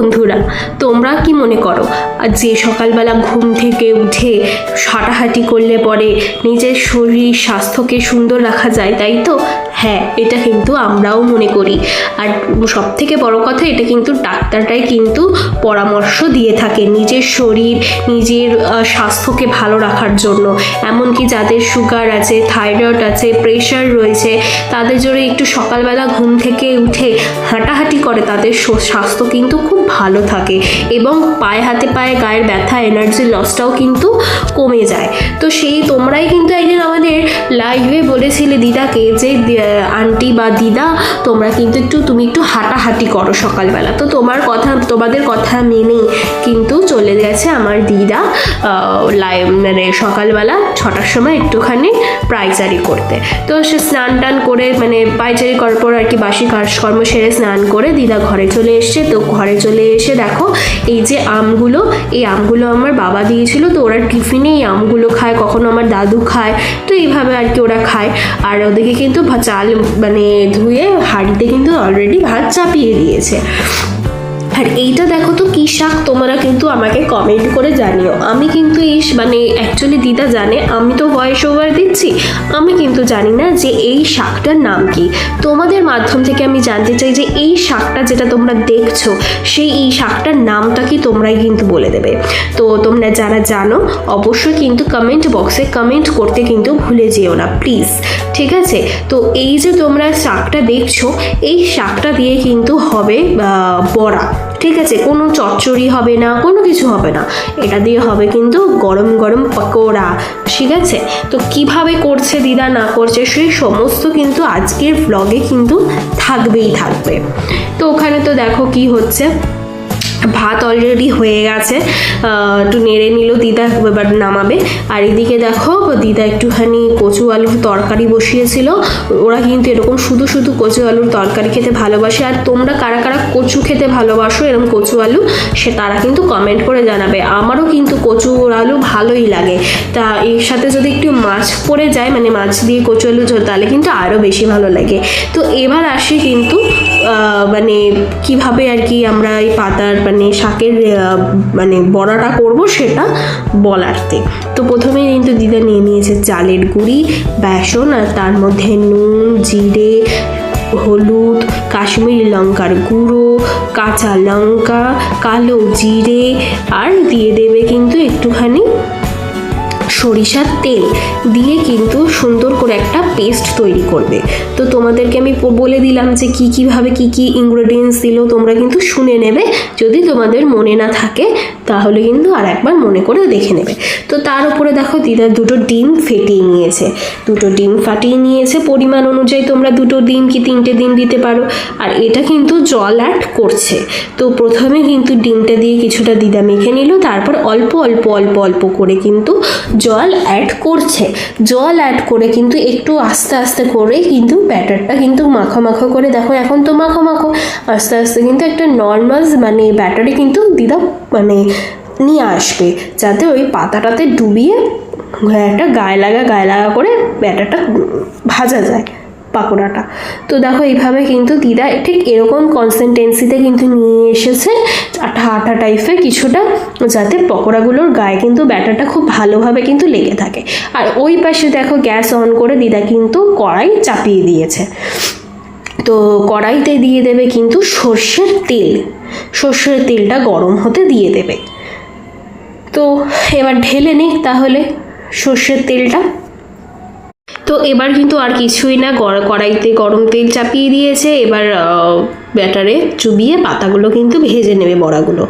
বন্ধুরা, তোমরা কি মনে করো? আর যে সকালবেলা ঘুম থেকে উঠে হাঁটাহাঁটি করলে পরে নিজের শরীর, স্বাস্থ্যকে সুন্দর রাখা যায়, তাই তো? হ্যাঁ এটা কিন্তু আমরাও মনে করি। আর সব থেকে বড় কথা, এটা কিন্তু ডাক্তাররাই কিন্তু পরামর্শ দিয়ে থাকে নিজের শরীর, নিজের স্বাস্থ্যকে ভালো রাখার জন্য। এমনকি যাদের সুগার আছে থাইরয়েড আছে প্রেশার রয়েছে, তাদের জন্য একটু সকালবেলা ঘুম থেকে উঠে হাঁটাহাঁটি করে, তাদের স্বাস্থ্য কিন্তু খুব ভালো থাকে এবং পায়ে হাতে পায়ে গায়ের ব্যথা এনার্জি লসটাও কিন্তু কমে যায়। তো সেই তোমরাই কিন্তু একদিন আমাদের লাইভে বলেছিলে দিদাকে যে আন্টি বা দিদা, তোমরা কিন্তু একটু, তুমি একটু হাঁটাহাঁটি করো সকালবেলা। তো তোমার কথা, তোমাদের কথা মেনেই কিন্তু চলে গেছে আমার দিদা লাইভ মানে সকালবেলা ছটার সময় একটুখানি পায়চারি করতে। তো সে স্নান টান করে মানে পায়চারি করার পর আর কি বাসি কাজকর্ম সেরে স্নান করে দিদা ঘরে চলে এসছে। তো ঘরে চলে এসে দেখো, এই যে আমগুলো, এই আমগুলো আমার বাবা দিয়েছিল। তো ওরা টিফিনে এই আমগুলো খায়, কখনো আমার দাদু খায়। তো এইভাবে আর কি ওরা খায়। আর ওদেরকে কিন্তু চাল মানে ধুয়ে হাঁড়িতে কিন্তু অলরেডি ভাত চাপিয়ে দিয়েছে। আর এইটা দেখো তো কী শাক, তোমরা কিন্তু আমাকে কমেন্ট করে জানিও। আমি কিন্তু এই মানে অ্যাকচুয়ালি দিদা জানে, আমি তো ভয়েস ওভার দিচ্ছি, আমি কিন্তু জানি না যে এই শাকটার নাম কি। তোমাদের মাধ্যম থেকে আমি জানতে চাই যে এই শাকটা যেটা তোমরা দেখছ, সেই এই শাকটার নামটা কি তোমরাই কিন্তু বলে দেবে। তো তোমরা যারা জানো, অবশ্যই কিন্তু কমেন্ট বক্সে কমেন্ট করতে কিন্তু ভুলে যেও না প্লিজ ঠিক আছে? তো এই যে তোমরা শাকটা দেখছ, এই শাকটা দিয়ে কিন্তু হবে বড়া। ঠিক আছে? কোনো চচ্চড়ি হবে না, কোনো কিছু হবে না। এটা দিয়ে হবে কিন্তু গরম গরম পকোড়া। ঠিক আছে? তো কীভাবে করছে, দিদা না করছে, সেই সমস্ত কিন্তু আজকের ব্লগে কিন্তু থাকবেই থাকবে। তো ওখানে তো দেখো কি হচ্ছে। ভাত অলরেডি হয়ে গেছে। একটু নেড়ে নিল, দিদা এবার নামাবে। আর এদিকে দেখো, দিদা একটুখানি কচু আলুর তরকারি বসিয়েছিল। ওরা কিন্তু এরকম শুধু শুধু কচু আলুর তরকারি খেতে ভালোবাসে। আর তোমরা কারা কারা কচু খেতে ভালোবাসো, এরকম কচু আলু, সে তারা কিন্তু কমেন্ট করে জানাবে। আমারও কিন্তু কচু আলু ভালোই লাগে। তা এর সাথে যদি একটু মাছ পড়ে যায় মানে মাছ দিয়ে কচু আলু ঝোল, তাহলে কিন্তু আরও বেশি ভালো লাগে। তো এবার আসি কিন্তু মানে কীভাবে আর কি আমরা এই পাতার মানে শাকের মানে বড়াটা করব সেটা বলারতে তো। প্রথমে কিন্তু দিদা নিয়ে নিয়েছে চালের গুঁড়ি, বেসন আর তার মধ্যে নুন, জিরে, হলুদ, কাশ্মীরি লঙ্কার গুঁড়ো, কাঁচা লঙ্কা, কালো জিরে আর দিয়ে দেবে কিন্তু একটুখানি সরিষার তেল দিয়ে কিন্তু সুন্দর করে একটা পেস্ট তৈরি করবে। তো তোমাদেরকে আমি বলে দিলাম যে কী কীভাবে কী কী ইনগ্রেডিয়েন্টস দিল তোমরা কিন্তু শুনে নেবে। যদি তোমাদের মনে না থাকে, তাহলে কিন্তু আর একবার মনে করে দেখে নেবে। তো তার উপরে দেখো দিদা দুটো ডিম ফেটিয়ে নিয়েছে। দুটো ডিম ফাটিয়ে নিয়েছে, পরিমাণ অনুযায়ী তোমরা দুটো ডিম কি তিনটে ডিম দিতে পারো। আর এটা কিন্তু জল অ্যাড করছে। তো প্রথমে কিন্তু ডিমটা দিয়ে কিছুটা দিদা মেখে নিল, তারপর অল্প অল্প অল্প অল্প করে কিন্তু জল অ্যাড করছে। জল অ্যাড করে কিন্তু একটু আস্তে আস্তে করে কিন্তু ব্যাটারটা কিন্তু মাখো মাখো করে দেখো, এখন তো মাখো মাখো। আস্তে আস্তে কিন্তু একটা নর্মাল মানে ব্যাটারে কিন্তু দিদা মানে নিয়ে আসবে, যাতে ওই পাতাটাতে ডুবিয়ে একটা গায়ে লাগা গায়ে লাগা করে ব্যাটারটা ভাজা যায়। পাকোড়াটা। তো দেখো এইভাবে কিন্তু দিদা ঠিক এরকম কনসিস্টেন্সিতে কিন্তু নিয়ে এসেছে আঠা আঠা টাইপের কিছুটা যাতে পকোড়াগুলোর গায়ে কিন্তু ব্যাটারটা খুব ভালোভাবে কিন্তু লেগে থাকে। আর ওই পাশে দেখো গ্যাস অন করে দিদা কিন্তু কড়াই চাপিয়ে দিয়েছে। তো কড়াইতে দিয়ে দেবে কিন্তু সর্ষের তেল। সর্ষের তেলটা গরম হতে দিয়ে দেবে। তো এবার ঢেলে নিক তাহলে সর্ষের তেলটা। তো এবার কিন্তু আর কিছুই না কড়াইতে গরম তেল চাপিয়ে দিয়েছে। এবার ব্যাটারে চুবিয়ে পাতাগুলো কিন্তু ভেজে নেবে বড়াগুলো।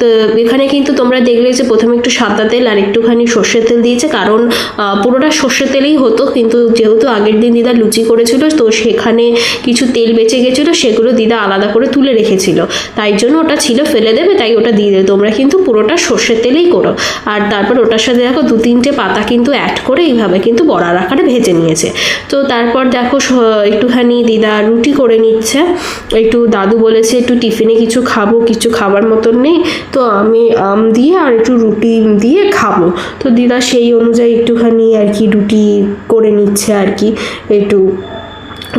তো এখানে কিন্তু তোমরা দেখলে যে প্রথমে একটু সাদা তেল আর একটুখানি সর্ষের তেল দিয়েছে, কারণ পুরোটা সর্ষের তেলেই হতো। কিন্তু যেহেতু আগের দিন দিদা লুচি করেছিল, তো সেখানে কিছু তেল বেঁচে গেছিল, সেগুলো দিদা আলাদা করে তুলে রেখেছিল। তাই জন্য ওটা ছিল, ফেলে দেবে, তাই ওটা দিয়ে দেবে। তোমরা কিন্তু পুরোটা সর্ষের তেলেই করো। আর তারপর ওটার সাথে দেখো দু তিনটে পাতা কিন্তু অ্যাড করে এইভাবে কিন্তু বড়ার আকারে ভেজে নিয়েছে। তো তারপর দেখো একটুখানি দিদা রুটি করে নিচ্ছে, একটু দাদু বলেছে, একটু টিফিনে কিছু খাব, কিছু খাবার মতন নেই, তো আমি আম দিয়ে আর একটু রুটি দিয়ে খাব। তো দিদা সেই অনুযায়ী একটুখানি আর কি রুটি করে নিচ্ছে আর কি, একটু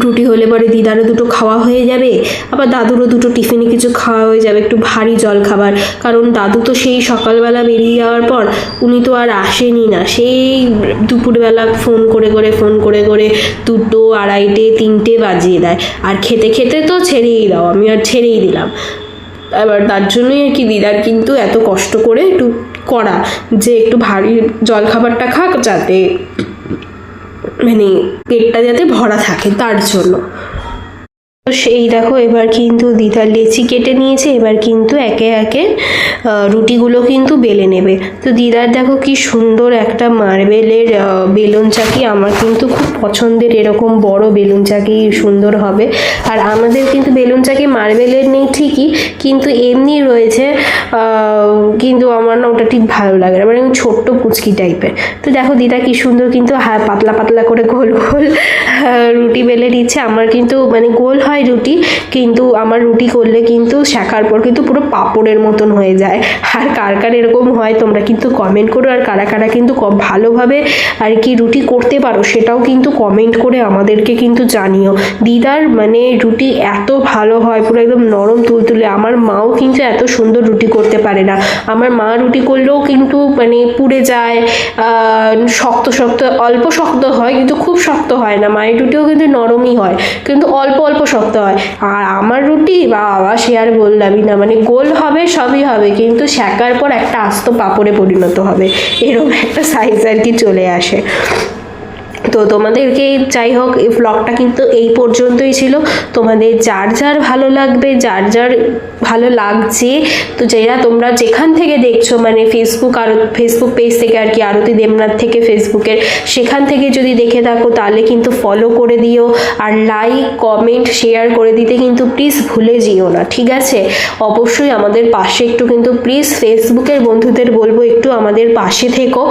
রুটি হলে পরে দিদারও দুটো খাওয়া হয়ে যাবে, আবার দাদুরও দুটো টিফিনে কিছু খাওয়া হয়ে যাবে, একটু ভারী জল খাবার কারণ দাদু তো সেই সকালবেলা বেরিয়ে যাওয়ার পর উনি তো আর আসেনি না। সেই দুপুরবেলা ফোন করে করে, ফোন করে করে দুটো আড়াইটে, তিনটে বাজিয়ে দেয়। আর খেতে খেতে তো ছেড়েই দাও, আমি আর ছেড়েই দিলাম। এবার তার জন্যই আর কি দিদার কিন্তু এত কষ্ট করে একটু করা, যে একটু ভারী জল খাবারটা খাক যাতে মানে পেটটা যাতে ভরা থাকে তার জন্য। তো সেই দেখো, এবার কিন্তু দিদার লেচি কেটে নিয়েছে, এবার কিন্তু একে একে রুটিগুলো কিন্তু বেলে নেবে। তো দিদার দেখো কি সুন্দর একটা মার্বেলের বেলুন চাকি, আমার কিন্তু খুব পছন্দের এরকম বড় বেলুন চাকি সুন্দর হবে। আর আমাদের কিন্তু বেলুন চাকি মার্বেলের নেই ঠিকই, কিন্তু এমনি রয়েছে কিন্তু আমার না ওটা ঠিক ভালো লাগে না মানে ছোট্ট পুচকি টাইপের। তো দেখো দিদা কি সুন্দর কিন্তু পাতলা পাতলা করে গোল গোল রুটি বেলে দিচ্ছে আমার কিন্তু মানে গোল হয় রুটি, কিন্তু আমার রুটি করলে কিন্তু শাখার পর কিন্তু পুরো পাপড়ের মতন হয়ে যায়। আর কার কার এরকম হয়, তোমরা কিন্তু কমেন্ট করো। আর কারা কারা কিন্তু ভালোভাবে আর কি রুটি করতে পারো, সেটাও কিন্তু কমেন্ট করে আমাদেরকে কিন্তু জানিও। দিদার মানে রুটি এত ভালো হয়, পুরো একদম নরম তুলতুলে আমার মাও কিন্তু এত সুন্দর রুটি করতে পারে না। আমার মা রুটি করলেও কিন্তু মানে পুড়ে যায় শক্ত শক্ত, অল্প শক্ত হয়, কিন্তু খুব শক্ত হয় না। মায়ের রুটিও কিন্তু নরমই হয়, কিন্তু অল্প অল্প শক্ত হয়। আর আমার রুটি, বাবা, সে আর বললামই না মানে গোল হবে, সবই হবে, কিন্তু শেখার পর একটা আস্ত পাপড়ে পরিণত হবে। এরকম একটা সাইজ আর কি চলে আসে। তো তোমাদেরকে যাই হোক, এই ব্লগটা কিন্তু এই পর্যন্তই ছিল। তোমাদের যার যার ভালো লাগবে, যার যার ভালো লাগছে, তো যারা তোমরা যেখান থেকে দেখছ মানে ফেসবুক আর ফেসবুক পেজ থেকে আর কি আরতি দেবনাথ থেকে ফেসবুকের সেখান থেকে যদি দেখে থাকো, তাহলে কিন্তু ফলো করে দিও। আর লাইক কমেন্ট শেয়ার করে দিতে কিন্তু প্লিজ ভুলে যেও না, ঠিক আছে? অবশ্যই আমাদের পাশে একটু কিন্তু প্লিজ ফেসবুকের বন্ধুদের বলব, একটু আমাদের পাশে থেকো।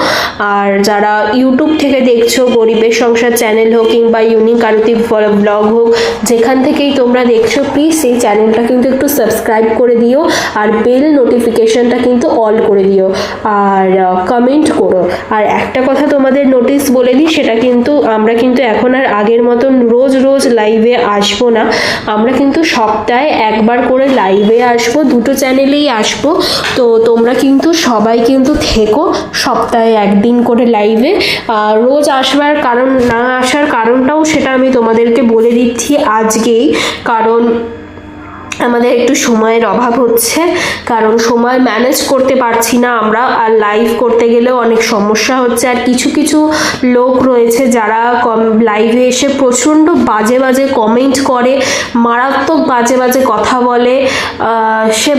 আর যারা ইউটিউব থেকে দেখছ, গরিবের সংসার চ্যানেল হোক কিংবা ইউনিক আরতি ব্লগ হোক, যেখান থেকেই তোমরা দেখছ প্লিজ সেই চ্যানেলটা কিন্তু একটু সাবস্ক্রাইব করে দিও আর বেল নোটিফিকেশনটা কিন্তু অল করে দিও। আর কমেন্ট করো। আর একটা কথা তোমাদের নোটিস বলে দিই, সেটা কিন্তু আমরা কিন্তু এখন আর আগের মতন রোজ রোজ লাইভে আসব না। আমরা কিন্তু সপ্তাহে একবার করে লাইভে আসব, দুটো চ্যানেলেই আসব। তো তোমরা কিন্তু সবাই কিন্তু থেকো সপ্তাহে একদিন করে লাইভে রোজ আসবার কারণ না আসার কারণটাও সেটা আমি তোমাদেরকে বলে দিচ্ছি আজকেই। কারণ আমাদের একটু সময়ের অভাব হচ্ছে, কারণ সময় ম্যানেজ করতে পারছি না আমরা, আর লাইভ করতে গেলেও অনেক সমস্যা হচ্ছে, আর কিছু কিছু লোক রয়েছে যারা কম লাইভে এসে প্রচণ্ড বাজে বাজে কমেন্ট করে, মারাত্মক বাজে বাজে কথা বলে সে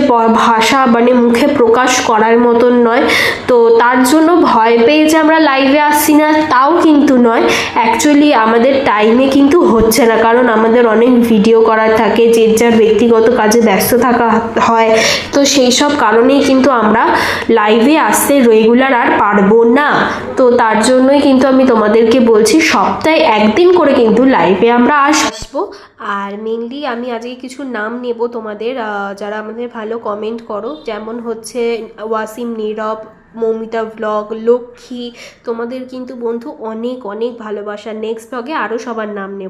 ভাষা মানে মুখে প্রকাশ করার মতন নয়। তো তার জন্য ভয় পেয়ে যে আমরা লাইভে আসছি না, তাও কিন্তু নয়। অ্যাকচুয়ালি আমাদের টাইমে কিন্তু হচ্ছে না, কারণ আমাদের অনেক ভিডিও করার থাকে, যে যার ব্যক্তিগত কাজে ব্যস্ত থাকা হয়। তো সেই সব কারণেই কিন্তু আমরা লাইভে আসতে রেগুলার আর পারব না। তো তার জন্যই কিন্তু আমি তোমাদেরকে বলছি, সপ্তাহে একদিন করে কিন্তু লাইভে আমরা আসব। আর মেনলি আমি আজকে কিছু নাম নেব তোমাদের যারা আমাদের ভালো কমেন্ট করো। যেমন হচ্ছে ওয়াসিম নীরব, মৌমিতা ব্লগ লক্ষ্মী। তোমাদের কিন্তু বন্ধু অনেক অনেক ভালোবাসা। নেক্সট ব্লগে আরও সবার নাম নেব।